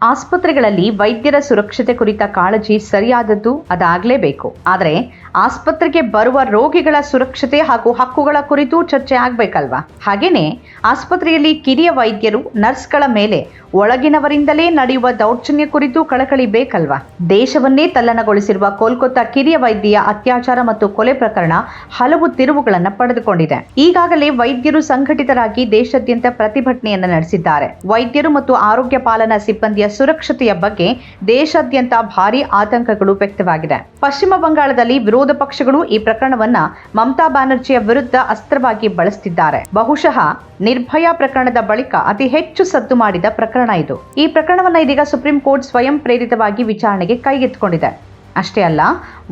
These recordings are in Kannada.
ಆಸ್ಪತ್ರೆಗಳಲ್ಲಿ ವೈದ್ಯರ ಸುರಕ್ಷತೆ ಕುರಿತ ಕಾಳಜಿ ಸರಿಯಾದದ್ದು ಅದಾಗಲೇಬೇಕು. ಆದರೆ ಆಸ್ಪತ್ರೆಗೆ ಬರುವ ರೋಗಿಗಳ ಸುರಕ್ಷತೆ ಹಾಗೂ ಹಕ್ಕುಗಳ ಕುರಿತು ಚರ್ಚೆ ಆಗಬೇಕಲ್ವಾ? ಹಾಗೇನೆ ಆಸ್ಪತ್ರೆಯಲ್ಲಿ ಕಿರಿಯ ವೈದ್ಯರು, ನರ್ಸ್ಗಳ ಮೇಲೆ ಒಳಗಿನವರಿಂದಲೇ ನಡೆಯುವ ದೌರ್ಜನ್ಯ ಕುರಿತು ಕಳಕಳಿ ಬೇಕಲ್ವಾ? ದೇಶವನ್ನೇ ತಲ್ಲಣಗೊಳಿಸಿರುವ ಕೋಲ್ಕತ್ತಾ ಕಿರಿಯ ವೈದ್ಯೆಯ ಅತ್ಯಾಚಾರ ಮತ್ತು ಕೊಲೆ ಪ್ರಕರಣ ಹಲವು ತಿರುವುಗಳನ್ನು ಪಡೆದುಕೊಂಡಿದೆ. ಈಗಾಗಲೇ ವೈದ್ಯರು ಸಂಘಟಿತರಾಗಿ ದೇಶಾದ್ಯಂತ ಪ್ರತಿಭಟನೆಯನ್ನು ನಡೆಸಿದ್ದಾರೆ. ವೈದ್ಯರು ಮತ್ತು ಆರೋಗ್ಯ ಪಾಲನಾ ಸಿಬ್ಬಂದಿಯ ಸುರಕ್ಷತೆಯ ಬಗ್ಗೆ ದೇಶಾದ್ಯಂತ ಭಾರೀ ಆತಂಕಗಳು ವ್ಯಕ್ತವಾಗಿದೆ. ಪಶ್ಚಿಮ ಬಂಗಾಳದಲ್ಲಿ ವಿರೋಧ ಪಕ್ಷಗಳು ಈ ಪ್ರಕರಣವನ್ನ ಮಮತಾ ಬ್ಯಾನರ್ಜಿಯ ವಿರುದ್ಧ ಅಸ್ತ್ರವಾಗಿ ಬಳಸುತ್ತಿದ್ದಾರೆ ಬಹುಶಃ ನಿರ್ಭಯಾ ಪ್ರಕರಣದ ಬಳಿಕ ಅತಿ ಹೆಚ್ಚು ಸದ್ದು ಮಾಡಿದ ಪ್ರಕರಣ ಇದು. ಈ ಪ್ರಕರಣವನ್ನ ಇದೀಗ ಸುಪ್ರೀಂ ಕೋರ್ಟ್ ಸ್ವಯಂ ಪ್ರೇರಿತವಾಗಿ ವಿಚಾರಣೆಗೆ ಕೈಗೆತ್ತಿಕೊಂಡಿದೆ. ಅಷ್ಟೇ ಅಲ್ಲ,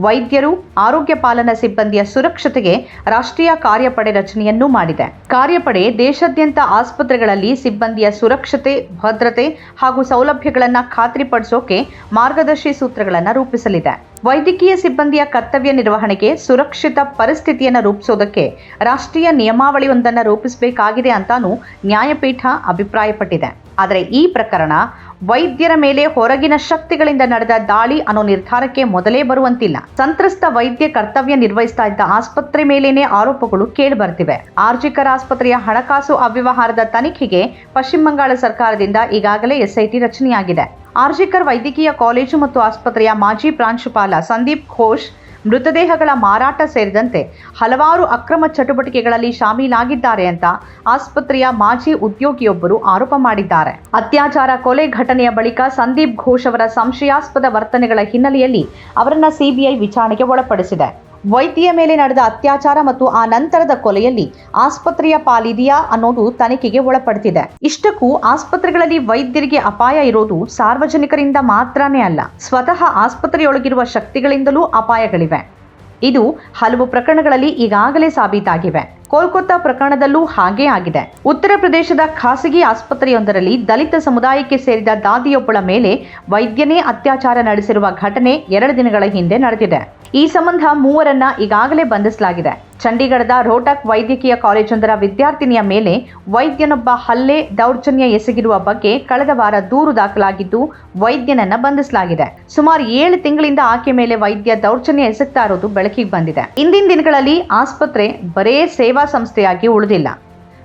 ವೈದ್ಯರು, ಆರೋಗ್ಯ ಪಾಲನಾ ಸಿಬ್ಬಂದಿಯ ಸುರಕ್ಷತೆಗೆ ರಾಷ್ಟ್ರೀಯ ಕಾರ್ಯಪಡೆ ರಚನೆಯನ್ನೂ ಮಾಡಿದೆ. ಕಾರ್ಯಪಡೆ ದೇಶಾದ್ಯಂತ ಆಸ್ಪತ್ರೆಗಳಲ್ಲಿ ಸಿಬ್ಬಂದಿಯ ಸುರಕ್ಷತೆ, ಭದ್ರತೆ ಹಾಗೂ ಸೌಲಭ್ಯಗಳನ್ನು ಖಾತ್ರಿಪಡಿಸೋಕೆ ಮಾರ್ಗದರ್ಶಿ ಸೂತ್ರಗಳನ್ನು ರೂಪಿಸಲಿದೆ. ವೈದ್ಯಕೀಯ ಸಿಬ್ಬಂದಿಯ ಕರ್ತವ್ಯ ನಿರ್ವಹಣೆಗೆ ಸುರಕ್ಷಿತ ಪರಿಸ್ಥಿತಿಯನ್ನು ರೂಪಿಸೋದಕ್ಕೆ ರಾಷ್ಟ್ರೀಯ ನಿಯಮಾವಳಿಯೊಂದನ್ನು ರೂಪಿಸಬೇಕಾಗಿದೆ ಅಂತಾನೂ ನ್ಯಾಯಪೀಠ ಅಭಿಪ್ರಾಯಪಟ್ಟಿದೆ. ಆದರೆ ಈ ಪ್ರಕರಣ ವೈದ್ಯರ ಮೇಲೆ ಹೊರಗಿನ ಶಕ್ತಿಗಳಿಂದ ನಡೆದ ದಾಳಿ ಅನ್ನೋ ನಿರ್ಧಾರಕ್ಕೆ ಮೊದಲೇ ಬರುವಂತಿಲ್ಲ. ಸಂತ್ರಸ್ತ ವೈದ್ಯ ಕರ್ತವ್ಯ ನಿರ್ವಹಿಸ್ತಾ ಇದ್ದ ಆಸ್ಪತ್ರೆ ಮೇಲೇನೆ ಆರೋಪಗಳು ಕೇಳಿಬರ್ತಿವೆ ಆರ್ಜಿಕರ ಆಸ್ಪತ್ರೆಯ ಹಣಕಾಸು ಅವ್ಯವಹಾರದ ತನಿಖೆಗೆ ಪಶ್ಚಿಮ ಬಂಗಾಳ ಸರ್ಕಾರದಿಂದ ಈಗಾಗಲೇ ಎಸ್ಐಟಿ ರಚನೆಯಾಗಿದೆ. ಆರ್ಜಿಕರ್ ವೈದ್ಯಕೀಯ ಕಾಲೇಜು ಮತ್ತು ಆಸ್ಪತ್ರೆಯ ಮಾಜಿ ಪ್ರಾಂಶುಪಾಲ ಸಂದೀಪ್ ಘೋಷ್ ಮೃತದೇಹಗಳ ಮಾರಾಟ ಸೇರಿದಂತೆ ಹಲವಾರು ಅಕ್ರಮ ಚಟುವಟಿಕೆಗಳಲ್ಲಿ ಶಾಮೀಲಾಗಿದ್ದಾರೆ ಅಂತ ಆಸ್ಪತ್ರೆಯ ಮಾಜಿ ಉದ್ಯೋಗಿಯೊಬ್ಬರು ಆರೋಪ ಮಾಡಿದ್ದಾರೆ. ಅತ್ಯಾಚಾರ ಕೊಲೆ ಘಟನೆಯ ಬಳಿಕ ಸಂದೀಪ್ ಘೋಷ್ ಅವರ ಸಂಶಯಾಸ್ಪದ ವರ್ತನೆಗಳ ಹಿನ್ನೆಲೆಯಲ್ಲಿ ಅವರನ್ನ ಸಿಬಿಐ ವಿಚಾರಣೆಗೆ ಒಳಪಡಿಸಿದೆ. ವೈದ್ಯೆಯ ಮೇಲೆ ನಡೆದ ಅತ್ಯಾಚಾರ ಮತ್ತು ಆ ನಂತರದ ಕೊಲೆಯಲ್ಲಿ ಆಸ್ಪತ್ರೆಯ ಪಾಲಿದೆಯಾ ಅನ್ನೋದು ತನಿಖೆಗೆ ಒಳಪಡ್ತಿದೆ. ಇಷ್ಟಕ್ಕೂ ಆಸ್ಪತ್ರೆಗಳಲ್ಲಿ ವೈದ್ಯರಿಗೆ ಅಪಾಯ ಇರೋದು ಸಾರ್ವಜನಿಕರಿಂದ ಮಾತ್ರನೇ ಅಲ್ಲ, ಸ್ವತಃ ಆಸ್ಪತ್ರೆಯೊಳಗಿರುವ ಶಕ್ತಿಗಳಿಂದಲೂ ಅಪಾಯಗಳಿವೆ. ಇದು ಹಲವು ಪ್ರಕರಣಗಳಲ್ಲಿ ಈಗಾಗಲೇ ಸಾಬೀತಾಗಿವೆ. ಕೋಲ್ಕತ್ತಾ ಪ್ರಕರಣದಲ್ಲೂ ಹಾಗೇ ಆಗಿದೆ. ಉತ್ತರ ಪ್ರದೇಶದ ಖಾಸಗಿ ಆಸ್ಪತ್ರೆಯೊಂದರಲ್ಲಿ ದಲಿತ ಸಮುದಾಯಕ್ಕೆ ಸೇರಿದ ದಾದಿಯೊಬ್ಬಳ ಮೇಲೆ ವೈದ್ಯನೇ ಅತ್ಯಾಚಾರ ನಡೆಸಿರುವ ಘಟನೆ ಎರಡು ದಿನಗಳ ಹಿಂದೆ ನಡೆದಿದೆ. ಈ ಸಂಬಂಧ ಮೂವರನ್ನ ಈಗಾಗಲೇ ಬಂಧಿಸಲಾಗಿದೆ. ಚಂಡೀಗಢದ ರೋಟಕ್ ವೈದ್ಯಕೀಯ ಕಾಲೇಜೊಂದರ ವಿದ್ಯಾರ್ಥಿನಿಯ ಮೇಲೆ ವೈದ್ಯನೊಬ್ಬ ಹಲ್ಲೆ ದೌರ್ಜನ್ಯ ಎಸಗಿರುವ ಬಗ್ಗೆ ಕಳೆದ ವಾರ ದೂರು ದಾಖಲಾಗಿದ್ದು, ವೈದ್ಯನನ್ನ ಬಂಧಿಸಲಾಗಿದೆ. ಸುಮಾರು ಏಳು ತಿಂಗಳಿಂದ ಆಕೆ ಮೇಲೆ ವೈದ್ಯ ದೌರ್ಜನ್ಯ ಎಸಗ್ತಾ ಇರೋದು ಬೆಳಕಿಗೆ ಬಂದಿದೆ. ಇಂದಿನ ದಿನಗಳಲ್ಲಿ ಆಸ್ಪತ್ರೆ ಬರೇ ಸೇವಾ ಸಂಸ್ಥೆಯಾಗಿ ಉಳಿದಿಲ್ಲ.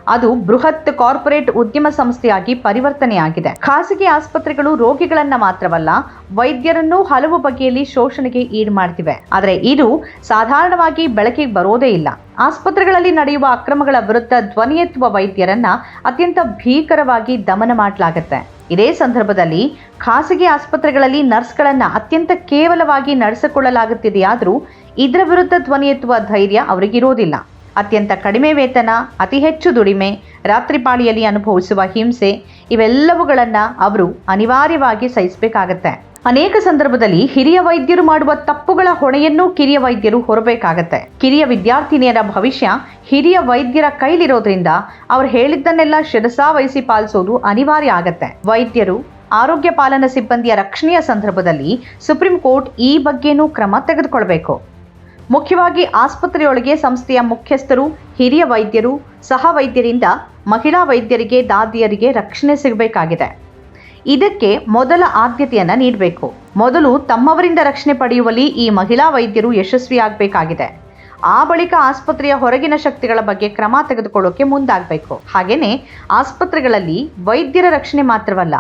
ಅದು ಬೃಹತ್ ಕಾರ್ಪೊರೇಟ್ ಉದ್ಯಮ ಸಂಸ್ಥೆಯಾಗಿ ಪರಿವರ್ತನೆಯಾಗಿದೆ. ಖಾಸಗಿ ಆಸ್ಪತ್ರೆಗಳು ರೋಗಿಗಳನ್ನ ಮಾತ್ರವಲ್ಲ, ವೈದ್ಯರನ್ನು ಹಲವು ಬಗೆಯಲ್ಲಿ ಶೋಷಣೆಗೆ ಈಡು ಮಾಡ್ತಿವೆ ಆದರೆ ಇದು ಸಾಧಾರಣವಾಗಿ ಬೆಳಕಿಗೆ ಬರೋದೇ ಇಲ್ಲ. ಆಸ್ಪತ್ರೆಗಳಲ್ಲಿ ನಡೆಯುವ ಅಕ್ರಮಗಳ ವಿರುದ್ಧ ಧ್ವನಿ ಎತ್ತುವ ವೈದ್ಯರನ್ನ ಅತ್ಯಂತ ಭೀಕರವಾಗಿ ದಮನ ಮಾಡಲಾಗುತ್ತೆ. ಇದೇ ಸಂದರ್ಭದಲ್ಲಿ ಖಾಸಗಿ ಆಸ್ಪತ್ರೆಗಳಲ್ಲಿ ನರ್ಸ್ಗಳನ್ನು ಅತ್ಯಂತ ಕೇವಲವಾಗಿ ನಡೆಸಿಕೊಳ್ಳಲಾಗುತ್ತಿದೆಯಾದರೂ ಇದರ ವಿರುದ್ಧ ಧ್ವನಿ ಎತ್ತುವ ಧೈರ್ಯ ಅವರಿಗಿರೋದಿಲ್ಲ. ಅತ್ಯಂತ ಕಡಿಮೆ ವೇತನ, ಅತಿ ಹೆಚ್ಚು ದುಡಿಮೆ, ರಾತ್ರಿ ಪಾಳಿಯಲ್ಲಿ ಅನುಭವಿಸುವ ಹಿಂಸೆ, ಇವೆಲ್ಲವುಗಳನ್ನು ಅವರು ಅನಿವಾರ್ಯವಾಗಿ ಸಹಿಸಬೇಕಾಗತ್ತೆ. ಅನೇಕ ಸಂದರ್ಭದಲ್ಲಿ ಹಿರಿಯ ವೈದ್ಯರು ಮಾಡುವ ತಪ್ಪುಗಳ ಹೊಣೆಯನ್ನು ಕಿರಿಯ ವೈದ್ಯರು ಹೊರಬೇಕಾಗತ್ತೆ. ಕಿರಿಯ ವಿದ್ಯಾರ್ಥಿನಿಯರ ಭವಿಷ್ಯ ಹಿರಿಯ ವೈದ್ಯರ ಕೈಲಿರೋದ್ರಿಂದ ಅವ್ರು ಹೇಳಿದ್ದನ್ನೆಲ್ಲ ಶಿರಸಾ ವಹಿಸಿ ಪಾಲಿಸೋದು ಅನಿವಾರ್ಯ ಆಗತ್ತೆ. ವೈದ್ಯರು, ಆರೋಗ್ಯ ಪಾಲನಾ ಸಿಬ್ಬಂದಿಯ ರಕ್ಷಣೆಯ ಸಂದರ್ಭದಲ್ಲಿ ಸುಪ್ರೀಂ ಕೋರ್ಟ್ ಈ ಬಗ್ಗೆನೂ ಕ್ರಮ ತೆಗೆದುಕೊಳ್ಬೇಕು. ಮುಖ್ಯವಾಗಿ ಆಸ್ಪತ್ರೆಯೊಳಗೆ ಸಂಸ್ಥೆಯ ಮುಖ್ಯಸ್ಥರು, ಹಿರಿಯ ವೈದ್ಯರು, ಸಹ ವೈದ್ಯರಿಂದ ಮಹಿಳಾ ವೈದ್ಯರಿಗೆ, ದಾದಿಯರಿಗೆ ರಕ್ಷಣೆ ಸಿಗಬೇಕಾಗಿದೆ. ಇದಕ್ಕೆ ಮೊದಲ ಆದ್ಯತೆಯನ್ನು ನೀಡಬೇಕು. ಮೊದಲು ತಮ್ಮವರಿಂದ ರಕ್ಷಣೆ ಪಡೆಯುವಲ್ಲಿ ಈ ಮಹಿಳಾ ವೈದ್ಯರು ಯಶಸ್ವಿಯಾಗಬೇಕಾಗಿದೆ. ಆ ಬಳಿಕ ಆಸ್ಪತ್ರೆಯ ಹೊರಗಿನ ಶಕ್ತಿಗಳ ಬಗ್ಗೆ ಕ್ರಮ ತೆಗೆದುಕೊಳ್ಳೋಕೆ ಮುಂದಾಗಬೇಕು. ಹಾಗೆಯೇ ಆಸ್ಪತ್ರೆಗಳಲ್ಲಿ ವೈದ್ಯರ ರಕ್ಷಣೆ ಮಾತ್ರವಲ್ಲ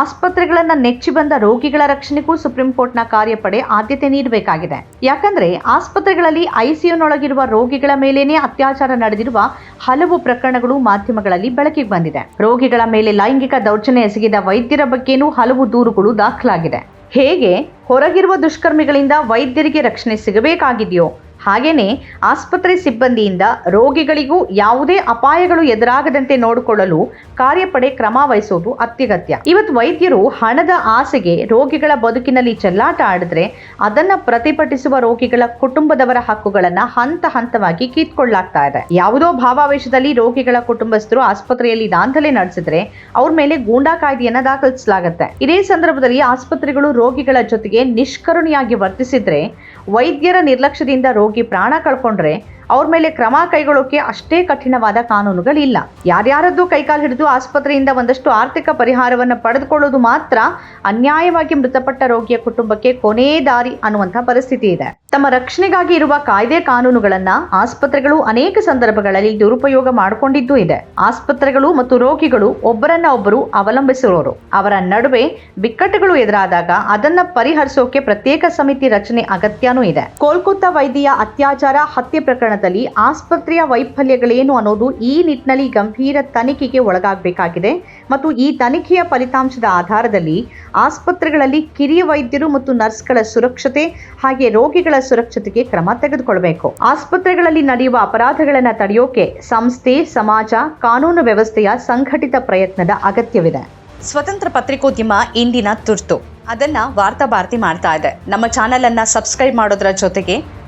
ಆಸ್ಪತ್ರೆಗಳನ್ನ ನೆಚ್ಚಿ ಬಂದ ರೋಗಿಗಳ ರಕ್ಷಣೆಗೂ ಸುಪ್ರೀಂ ಕೋರ್ಟ್ನ ಕಾರ್ಯಪಡೆ ಆದ್ಯತೆ ನೀಡಬೇಕಾಗಿದೆ. ಯಾಕಂದ್ರೆ ಆಸ್ಪತ್ರೆಗಳಲ್ಲಿ ಐಸಿಯುನೊಳಗಿರುವ ರೋಗಿಗಳ ಮೇಲೇನೆ ಅತ್ಯಾಚಾರ ನಡೆದಿರುವ ಹಲವು ಪ್ರಕರಣಗಳು ಮಾಧ್ಯಮಗಳಲ್ಲಿ ಬೆಳಕಿಗೆ ಬಂದಿದೆ. ರೋಗಿಗಳ ಮೇಲೆ ಲೈಂಗಿಕ ದೌರ್ಜನ್ಯ ಎಸಗಿದ ವೈದ್ಯರ ಬಗ್ಗೆನೂ ಹಲವು ದೂರುಗಳು ದಾಖಲಾಗಿದೆ. ಹೇಗೆ ಹೊರಗಿರುವ ದುಷ್ಕರ್ಮಿಗಳಿಂದ ವೈದ್ಯರಿಗೆ ರಕ್ಷಣೆ ಸಿಗಬೇಕಾಗಿದೆಯೋ ಹಾಗೇನೆ ಆಸ್ಪತ್ರೆ ಸಿಬ್ಬಂದಿಯಿಂದ ರೋಗಿಗಳಿಗೂ ಯಾವುದೇ ಅಪಾಯಗಳು ಎದುರಾಗದಂತೆ ನೋಡಿಕೊಳ್ಳಲು ಕಾರ್ಯಪಡೆ ಕ್ರಮ ವಹಿಸೋದು ಅತ್ಯಗತ್ಯ. ಇವತ್ತು ವೈದ್ಯರು ಹಣದ ಆಸೆಗೆ ರೋಗಿಗಳ ಬದುಕಿನಲ್ಲಿ ಚೆಲ್ಲಾಟ ಆಡಿದ್ರೆ ಅದನ್ನ ಪ್ರತಿಭಟಿಸುವ ರೋಗಿಗಳ ಕುಟುಂಬದವರ ಹಕ್ಕುಗಳನ್ನ ಹಂತ ಹಂತವಾಗಿ ಕಿತ್ಕೊಳ್ಳಾಗ್ತಾ ಇದೆ. ಯಾವುದೋ ಭಾವಾವೇಶದಲ್ಲಿ ರೋಗಿಗಳ ಕುಟುಂಬಸ್ಥರು ಆಸ್ಪತ್ರೆಯಲ್ಲಿ ದಾಂಧಲೆ ನಡೆಸಿದ್ರೆ ಅವ್ರ ಮೇಲೆ ಗೂಂಡಾ ಕಾಯ್ದೆಯನ್ನ ದಾಖಲಿಸಲಾಗುತ್ತೆ. ಇದೇ ಸಂದರ್ಭದಲ್ಲಿ ಆಸ್ಪತ್ರೆಗಳು ರೋಗಿಗಳ ಜೊತೆಗೆ ನಿಷ್ಕರುಣಿಯಾಗಿ ವರ್ತಿಸಿದ್ರೆ ವೈದ್ಯರ ನಿರ್ಲಕ್ಷ್ಯದಿಂದ ರೋಗಿ ಪ್ರಾಣ ಕಳ್ಕೊಂಡ್ರೆ ಅವ್ರ ಮೇಲೆ ಕ್ರಮ ಕೈಗೊಳ್ಳೋಕೆ ಅಷ್ಟೇ ಕಠಿಣವಾದ ಕಾನೂನುಗಳಿಲ್ಲ. ಯಾರ್ಯಾರದ್ದು ಕೈಕಾಲು ಹಿಡಿದು ಆಸ್ಪತ್ರೆಯಿಂದ ಒಂದಷ್ಟು ಆರ್ಥಿಕ ಪರಿಹಾರವನ್ನು ಪಡೆದುಕೊಳ್ಳೋದು ಮಾತ್ರ ಅನ್ಯಾಯವಾಗಿ ಮೃತಪಟ್ಟ ರೋಗಿಯ ಕುಟುಂಬಕ್ಕೆ ಕೊನೇ ದಾರಿ ಅನ್ನುವಂತಹ ಪರಿಸ್ಥಿತಿ ಇದೆ. ತಮ್ಮ ರಕ್ಷಣೆಗಾಗಿ ಇರುವ ಕಾಯ್ದೆ ಕಾನೂನುಗಳನ್ನ ಆಸ್ಪತ್ರೆಗಳು ಅನೇಕ ಸಂದರ್ಭಗಳಲ್ಲಿ ದುರುಪಯೋಗ ಮಾಡಿಕೊಂಡಿದ್ದು ಇದೆ. ಆಸ್ಪತ್ರೆಗಳು ಮತ್ತು ರೋಗಿಗಳು ಒಬ್ಬರನ್ನ ಒಬ್ಬರು ಅವಲಂಬಿಸಿರೋರು. ಅವರ ನಡುವೆ ಬಿಕ್ಕಟ್ಟುಗಳು ಎದುರಾದಾಗ ಅದನ್ನ ಪರಿಹರಿಸೋಕೆ ಪ್ರತ್ಯೇಕ ಸಮಿತಿ ರಚನೆ ಅಗತ್ಯನೂ ಇದೆ. ಕೋಲ್ಕತ್ತಾ ವೈದ್ಯ ಅತ್ಯಾಚಾರ ಹತ್ಯೆ ಪ್ರಕರಣದಲ್ಲಿ ಆಸ್ಪತ್ರೆಯ ವೈಫಲ್ಯಗಳೇನು ಅನ್ನೋದು ಈ ನಿಟ್ಟಿನಲ್ಲಿ ಗಂಭೀರ ತನಿಖೆಗೆ ಒಳಗಾಗಬೇಕಾಗಿದೆ. ಮತ್ತು ಈ ತನಿಖೆಯ ಫಲಿತಾಂಶದ ಆಧಾರದಲ್ಲಿ ಆಸ್ಪತ್ರೆಗಳಲ್ಲಿ ಕಿರಿಯ ವೈದ್ಯರು ಮತ್ತು ನರ್ಸ್ಗಳ ಸುರಕ್ಷತೆ ಹಾಗೆ ರೋಗಿಗಳ ಸುರಕ್ಷತೆಗೆ ಕ್ರಮ ತೆಗೆದುಕೊಳ್ಬೇಕು. ಆಸ್ಪತ್ರೆಗಳಲ್ಲಿ ನಡೆಯುವ ಅಪರಾಧಗಳನ್ನು ತಡೆಯೋಕೆ ಸಂಸ್ಥೆ, ಸಮಾಜ, ಕಾನೂನು ವ್ಯವಸ್ಥೆಯ ಸಂಘಟಿತ ಪ್ರಯತ್ನದ ಅಗತ್ಯವಿದೆ. ಸ್ವತಂತ್ರ ಪತ್ರಿಕೋದ್ಯಮ ಇಂದಿನ ತುರ್ತು. ಅದನ್ನ ವಾರ್ತಾ ಭಾರತಿ ಮಾಡ್ತಾ ಇದೆ. ನಮ್ಮ ಚಾನೆಲ್ ಅನ್ನ ಸಬ್ಸ್ಕ್ರೈಬ್ ಮಾಡೋದ್ರ ಜೊತೆಗೆ